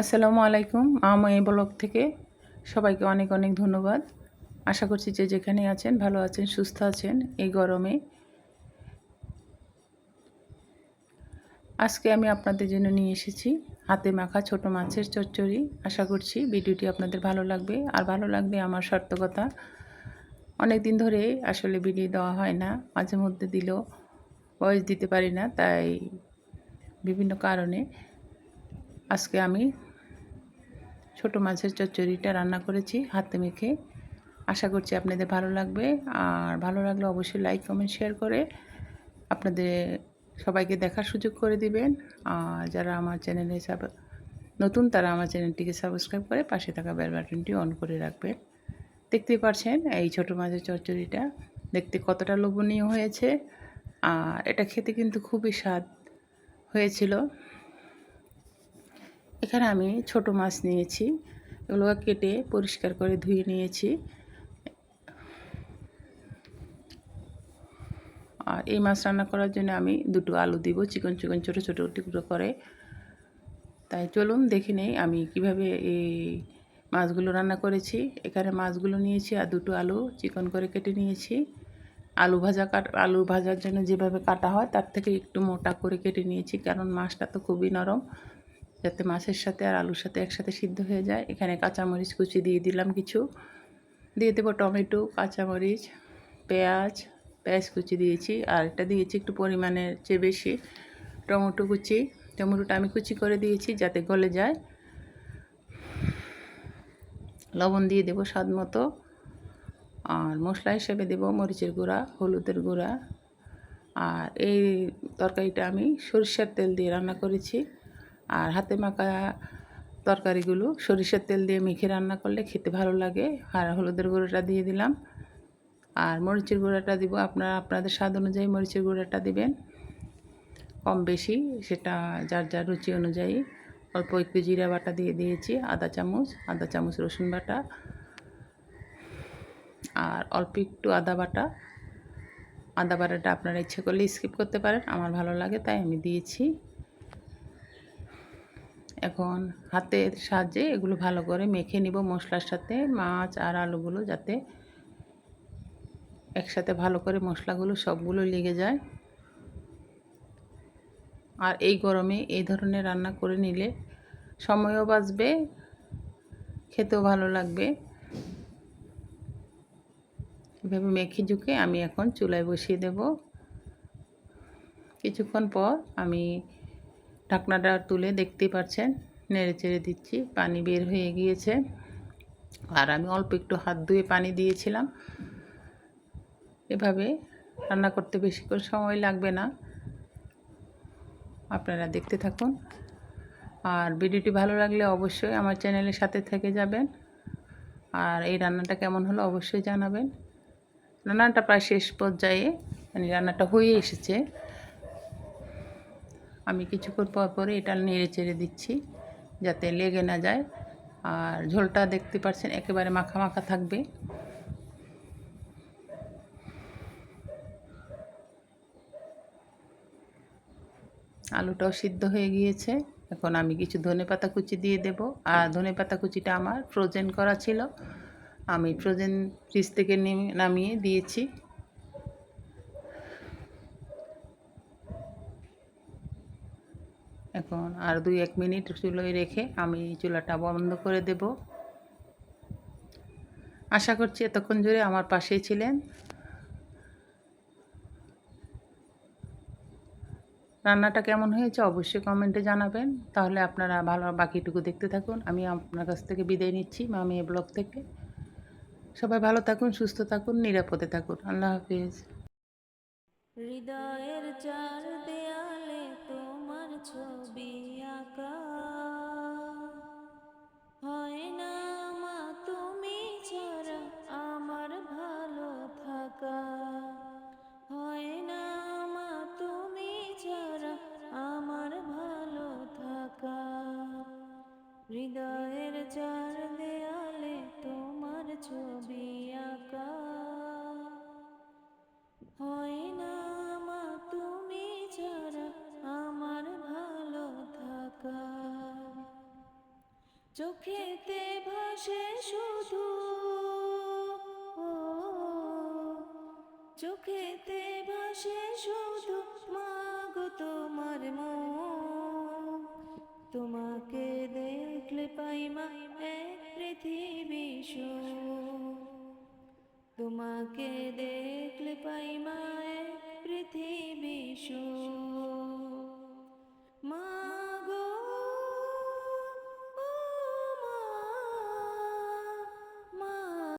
আসসালামু আলাইকুম। আমি এই ব্লগ থেকে সবাইকে অনেক অনেক ধন্যবাদ। আশা করছি যে যেখানে আছেন, ভালো আছেন, সুস্থ আছেন এই গরমে। আজকে আমি আপনাদের জন্য নিয়ে এসেছি হাতে মাখা ছোট মাছের চচ্চড়ি। আশা করছি ভিডিওটি আপনাদের ভালো লাগবে। আর ভালো লাগবে আমার সার্থকতা। অনেক দিন ধরে আসলে ভিডিও দেওয়া হয় না, মাঝে মধ্যে দিলেও ভয়েস দিতে পারি না, তাই বিভিন্ন কারণে আজকে আমি ছোট মাছের চচ্চড়িটা রান্না করেছি, হাতে মেখে। আশা করছি আপনাদের ভালো লাগবে। আর ভালো লাগলে অবশ্যই লাইক কমেন্ট শেয়ার করে আপনাদের সবাইকে দেখার সুযোগ করে দিবেন। আর যারা আমার চ্যানেলে সাব নতুন তারা আমার চ্যানেলটিকে সাবস্ক্রাইব করে পাশে থাকা বেল বাটনটি অন করে রাখবেন। দেখতেই পারছেন এই ছোট মাছের চচ্চড়িটা। দেখতে কতটা লোভনীয় হয়েছে। আর এটা খেতে কিন্তু খুবই স্বাদ হয়েছিল। এখানে আমি ছোট মাছ নিয়েছি এগুলো কেটে পরিষ্কার করে ধুয়ে নিয়েছি। আর এই মাছ রান্না করার জন্য আমি দুটো আলু দিব, চিকন চিকন ছোটো ছোটো টুকরো করে। তাই চলুন দেখে নেই আমি কীভাবে এই মাছগুলো রান্না করেছি। এখানে মাছগুলো নিয়েছি আর দুটো আলু চিকন করে কেটে নিয়েছি। আলু ভাজা কাট, আলু ভাজার জন্য যেভাবে কাটা হয় তার থেকে একটু মোটা করে কেটে নিয়েছি, কারণ মাছটা তো খুবই নরম। যাতে মাছের সাথে আর আলুর সাথে একসাথে সিদ্ধ হয়ে যায়। এখানে কাঁচামরিচ কুচি দিয়ে দিলাম কিছু। দিয়ে দেবো টমেটো, কাঁচামরিচ, পেঁয়াজ পেঁয়াজ কুচি দিয়েছি। আর এটা দিয়েছি একটু পরিমাণের চেয়ে বেশি, টমেটো কুচি। টমেটোটা আমি কুচি করে দিয়েছি যাতে গলে যায়। লবণ দিয়ে দেবো স্বাদ মতো। আর মশলা হিসেবে দেবো মরিচের গুঁড়া, হলুদের গুঁড়া। আর এই তরকারিটা আমি সরিষার তেল দিয়ে রান্না করেছি। আর হাতে মাখা তরকারিগুলো সরিষার তেল দিয়ে মেখে রান্না করলে খেতে ভালো লাগে। আর হলুদের গুঁড়োটা দিয়ে দিলাম। আর মরিচের গুঁড়াটা দিব। আপনারা, আপনাদের স্বাদ অনুযায়ী মরিচের গুঁড়াটা দিবেন। কম বেশি, সেটা যার যার রুচি অনুযায়ী। অল্প একটু জিরা বাটা দিয়ে দিয়েছি, আদা চামচ আদা চামচ রসুন বাটা। আর অল্প একটু আদা বাটা। আদা বাটাটা আপনারা ইচ্ছে করলে স্কিপ করতে পারেন। আমার ভালো লাগে, তাই আমি দিয়েছি। এখন হাতের সাহায্যে এগুলো ভালো করে মেখে নিব মশলার সাথে, মাছ আর আলুগুলো যাতে একসাথে ভালো করে মশলাগুলো সবগুলো লেগে যায়। আর এই গরমে এই ধরনের রান্না করে নিলে সময়ও বাঁচবে, খেতেও ভালো লাগবে। এভাবে মেখে ঝুঁকে আমি এখন চুলায় বসিয়ে দেব। কিছুক্ষণ পর আমি ঢাকনাটা তুলে দেখতেই পাচ্ছেন নেড়ে চেড়ে দিচ্ছি, পানি বের হয়ে গিয়েছে। আর আমি অল্প একটু হাত ধুয়ে পানি দিয়েছিলাম। এভাবে রান্না করতে বেশি করে সময় লাগবে না। আপনারা দেখতে থাকুন। আর ভিডিওটি ভালো লাগলে অবশ্যই আমার চ্যানেলের সাথে থেকে যাবেন। আর এই রান্নাটা কেমন হলো অবশ্যই জানাবেন। রান্নাটা প্রায় শেষ পর্যায়ে মানে রান্নাটা হয়ে এসেছে। আমি কিছুক্ষণ পর পরে এটা নেড়ে চেড়ে দিচ্ছি, যাতে লেগে না যায়। আর ঝোলটা দেখতে পাচ্ছেন, একেবারে মাখা মাখা থাকবে। আলুটাও সিদ্ধ হয়ে গিয়েছে। এখন আমি কিছু ধনে পাতা কুচি দিয়ে দেব। আর ধনে পাতা কুচিটা আমার ফ্রোজেন করা ছিল। আমি ফ্রোজেন ফ্রিজ থেকে নামিয়ে দিয়েছি। এখন আর দুই এক মিনিট চুলোয় রেখে আমি চুলাটা বন্ধ করে দেব। আশা করছি এতক্ষণ জুড়ে আমার পাশেই ছিলেন। রান্নাটা কেমন হয়েছে অবশ্যই কমেন্টে জানাবেন। তাহলে আপনারা ভালো বাকিটুকু দেখতে থাকুন। আমি আপনার কাছ থেকে বিদায় নিচ্ছি মামি ব্লগ থেকে। সবাই ভালো থাকুন, সুস্থ থাকুন, নিরাপদে থাকুন। আল্লাহ হাফিজ। হৃদয়ের চার দেয়ালে ছবি আঁকা হয় না চোখেতে ভাসে শুধু মাগো তোমার মো তোমাকে দেখলে পাই মা এক পৃথিবী। তোমাকে দে